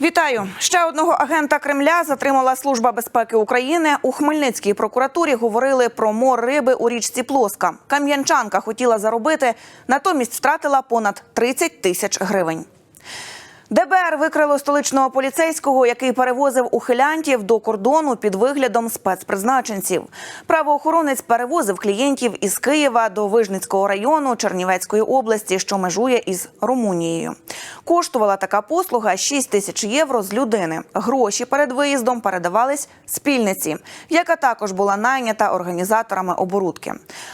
Вітаю ще одного агента Кремля. Затримала служба безпеки України у Хмельницькій прокуратурі. Говорили про мор риби у річці Плоска. Кам'янчанка хотіла заробити, натомість втратила понад 30 тисяч гривень. ДБР викрило столичного поліцейського, який перевозив ухилянтів до кордону під виглядом спецпризначенців. Правоохоронець перевозив клієнтів із Києва до Вижницького району Чернівецької області, що межує із Румунією. Коштувала така послуга 6 тисяч євро з людини. Гроші перед виїздом передавались спільниці, яка також була найнята організаторами оборудки.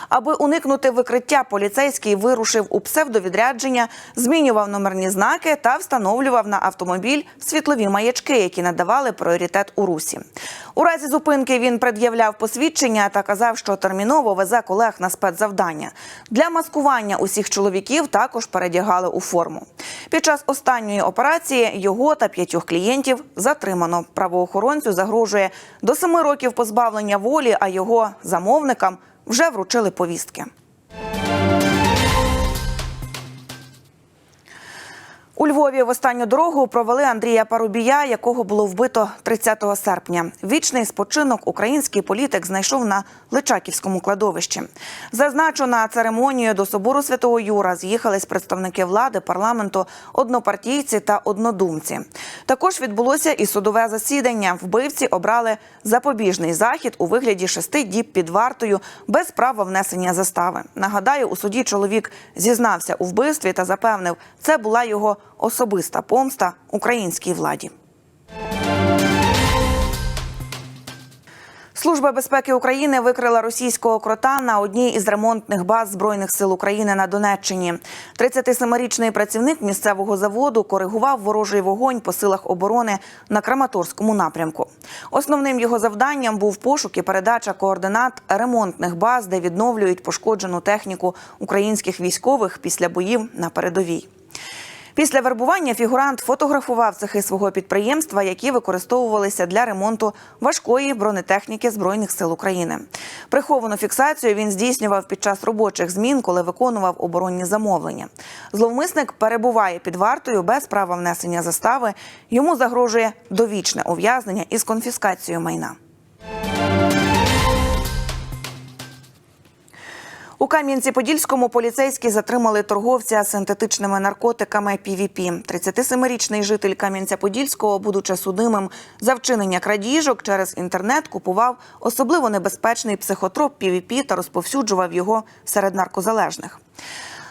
Аби уникнути викриття, поліцейський вирушив у псевдовідрядження, змінював номерні знаки та встановлював на автомобіль світлові маячки, які надавали пріоритет у русі. У разі зупинки він пред'являв посвідчення та казав, що терміново везе колег на спецзавдання. Для маскування усіх чоловіків також передягали у форму. Під час останньої операції його та п'ятьох клієнтів затримано. Правоохоронцю загрожує до семи років позбавлення волі, а його замовникам вже вручили повістки. У Львові в останню дорогу провели Андрія Парубія, якого було вбито 30 серпня. Вічний спочинок український політик знайшов на Личаківському кладовищі. Зазначу, на церемонію до собору святого Юра з'їхались представники влади, парламенту, однопартійці та однодумці. Також відбулося і судове засідання. Вбивці обрали запобіжний захід у вигляді шести діб під вартою без права внесення застави. Нагадаю, у суді чоловік зізнався у вбивстві та запевнив, це була його особиста помста українській владі. Служба безпеки України викрила російського крота на одній із ремонтних баз збройних сил України на Донеччині. 37-річний працівник місцевого заводу коригував ворожий вогонь по силах оборони на Краматорському напрямку. Основним його завданням був пошук і передача координат ремонтних баз, де відновлюють пошкоджену техніку українських військових після боїв на передовій. Після вербування фігурант фотографував цехи свого підприємства, які використовувалися для ремонту важкої бронетехніки збройних сил України. Приховану фіксацію він здійснював під час робочих змін, коли виконував оборонні замовлення. Зловмисник перебуває під вартою без права внесення застави. Йому загрожує довічне ув'язнення із конфіскацією майна. У Кам'янці-Подільському поліцейські затримали торговця синтетичними наркотиками ПВП. 37-річний житель Кам'янця-Подільського, будучи судимим за вчинення крадіжок через інтернет, купував особливо небезпечний психотроп ПВП та розповсюджував його серед наркозалежних.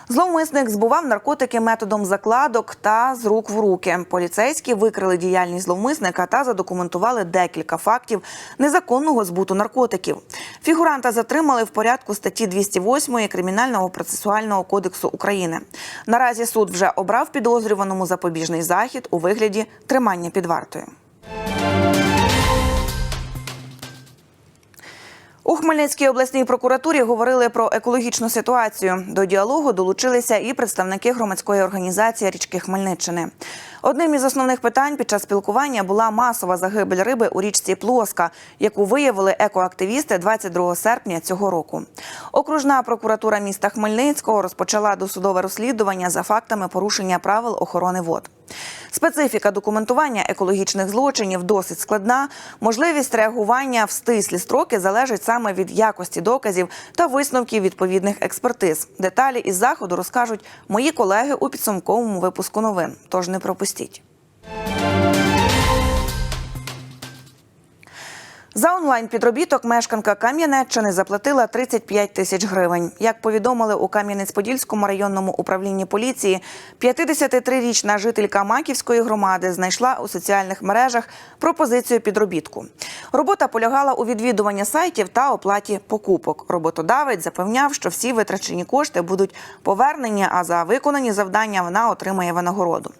Зловмисник збував наркотики методом закладок та з рук в руки. Поліцейські викрили діяльність зловмисника та задокументували декілька фактів незаконного збуту наркотиків. Фігуранта затримали в порядку статті 208 Кримінального процесуального кодексу України. Наразі суд вже обрав підозрюваному запобіжний захід у вигляді тримання під вартою. У Хмельницькій обласній прокуратурі говорили про екологічну ситуацію. До діалогу долучилися і представники громадської організації річки Хмельниччини. Одним із основних питань під час спілкування була масова загибель риби у річці Плоска, яку виявили екоактивісти 22 серпня цього року. Окружна прокуратура міста Хмельницького розпочала досудове розслідування за фактами порушення правил охорони вод. Специфіка документування екологічних злочинів досить складна. Можливість реагування в стислі строки залежить саме від якості доказів та висновків відповідних експертиз. Деталі із заходу розкажуть мої колеги у підсумковому випуску новин. Тож не пропустіть. За онлайн підробіток мешканка Кам'янеччини заплатила 35 тисяч гривень. Як повідомили у Кам'янець-Подільському районному управлінні поліції, 53-річна жителька Маківської громади знайшла у соціальних мережах пропозицію підробітку. Робота полягала у відвідуванні сайтів та оплаті покупок. Роботодавець запевняв, що всі витрачені кошти будуть повернені, а за виконані завдання вона отримає винагороду.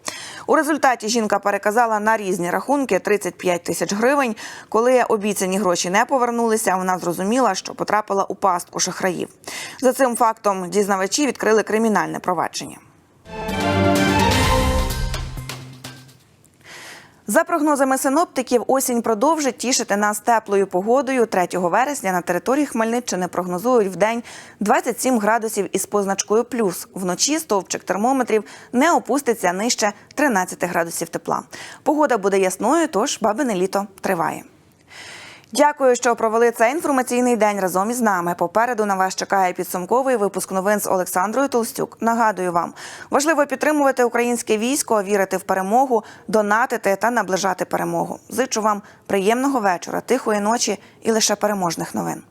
У результаті жінка переказала на різні рахунки 35 тисяч гривень. Коли обіцяні гроші не повернулися, вона зрозуміла, що потрапила у пастку шахраїв. За цим фактом дізнавачі відкрили кримінальне провадження. За прогнозами синоптиків, осінь продовжить тішити нас теплою погодою. 3 вересня на території Хмельниччини прогнозують в день 27 градусів із позначкою плюс. Вночі стовпчик термометрів не опуститься нижче 13 градусів тепла. Погода буде ясною, тож бабине літо триває. Дякую, що провели цей інформаційний день разом із нами. Попереду на вас чекає підсумковий випуск новин з Олександрою Толстюк. Нагадую вам, важливо підтримувати українське військо, вірити в перемогу, донатити та наближати перемогу. Зичу вам приємного вечора, тихої ночі і лише переможних новин.